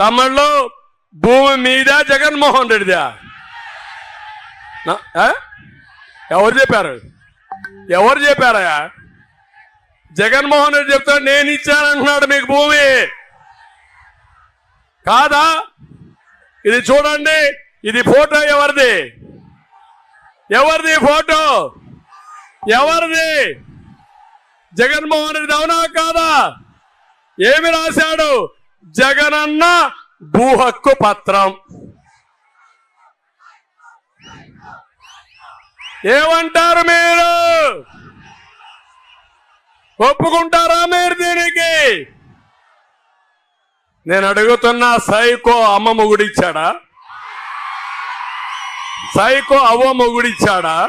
తమిళ్ళో భూమి మీద జగన్మోహన్ రెడ్డిదా. ఎవరు చెప్పారు? ఎవరు చెప్పారయ్యా జగన్మోహన్ రెడ్డి చెప్తాడు నేను ఇచ్చానంటున్నాడు మీకు భూమి. కాదా? ఇది చూడండి ఇది ఫోటో ఎవరిది? ఎవరిది ఫోటో? ఎవరిది? జగన్మోహన్ రెడ్డి అవునా కాదా? ఏమి రాశాడు? జగనన్న భూహక్కు పత్రం. ఏమంటారు మీరు? ఒప్పుకుంటారా మీరు దీనికి? నేను అడుగుతున్న సైకో అమ్మ మొగుడిచ్చాడా? సైకో అవ్వ మొగుడిచ్చాడా?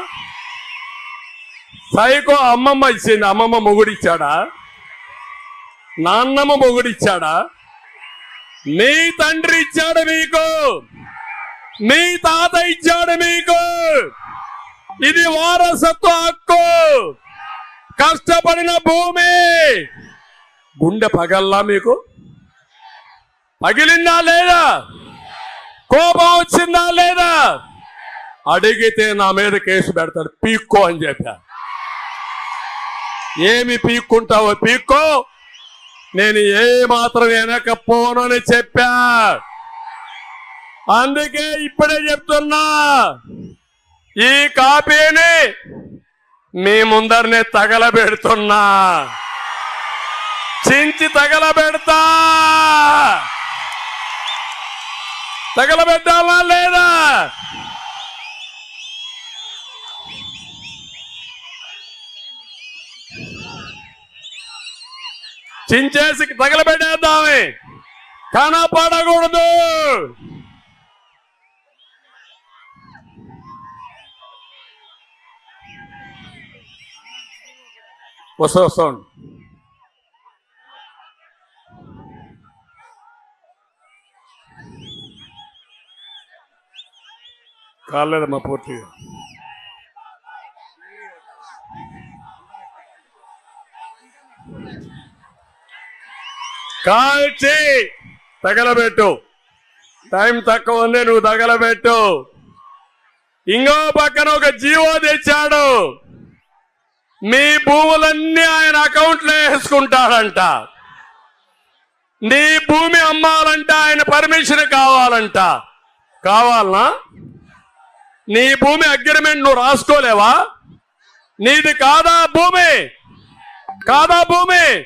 సైకో అమ్మమ్మ ఇచ్చింది అమ్మమ్మ మొగుడిచ్చాడా? నాన్నమ్మ మొగుడిచ్చాడా? మీ తండ్రి ఇచ్చాడు మీకు. మీ తాత ఇచ్చాడు మీకు. ఇది వారసత్వ హక్కు. కష్టపడిన భూమి. గుండె పగల్లా మీకు? పగిలిందా లేదా? కోపం వచ్చిందా లేదా? అడిగితే నా మీద కేసు పెడతాడు. పీక్కో అని చెప్పా. ఏమి పీక్కుంటావో పీక్కో. నేను ఏ మాత్రం వెనకపోను అని చెప్పా. అందుకే ఇప్పుడే చెప్తున్నా. ఈ కాపీని మీ ముందరనే తగలబెడుతున్నా. చించి తగలబెడతా. తగలబెట్టాలా లేదా? చించేసి తగలబెట్టేద్దామే. కనపడకూడదు వస్తా వస్తా ఉండు. కాలేదమ్మా పూర్తిగా. Thank you. కాల్చి తగలబెట్టు. టైం తక్కువ ఉంది నువ్వు తగలబెట్టు. ఇంకో పక్కన ఒక జీవో తెచ్చాడు. మీ భూములన్నీ ఆయన అకౌంట్లో వేసుకుంటాడంట. నీ భూమి అమ్మాలంట ఆయన పర్మిషన్ కావాలంట. కావాలనా? నీ భూమి అగ్రిమెంట్ నువ్వు రాసుకోలేవా? నీది కాదా భూమి? కాదా భూమి?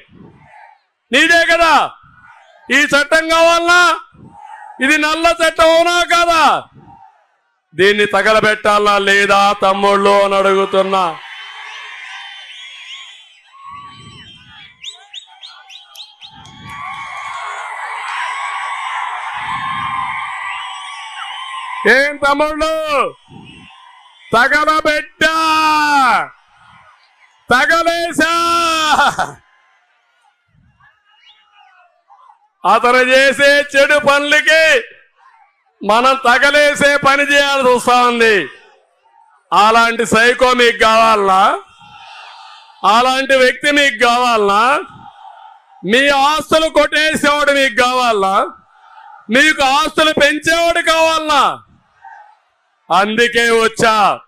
నీదే కదా. ఈ చట్టం కావాలనా? ఇది నల్ల చట్టం అవునా కాదా? దీన్ని తగలబెట్టాలా లేదా తమ్ముళ్ళు అని అడుగుతున్నా. ఏం తమ్ముళ్ళు? తగలబెట్టా. తగలేశా. అతను చేసే చెడు పనులకి మనం తగలేసే పని చేయాల్సి వస్తా ఉంది అలాంటి సైకో మీకు కావాలనా? అలాంటి వ్యక్తి మీకు కావాలనా? మీ ఆస్తులు కొట్టేసేవాడు మీకు కావాలనా? మీకు ఆస్తులు పెంచేవాడు కావాలనా? అందుకే వచ్చా.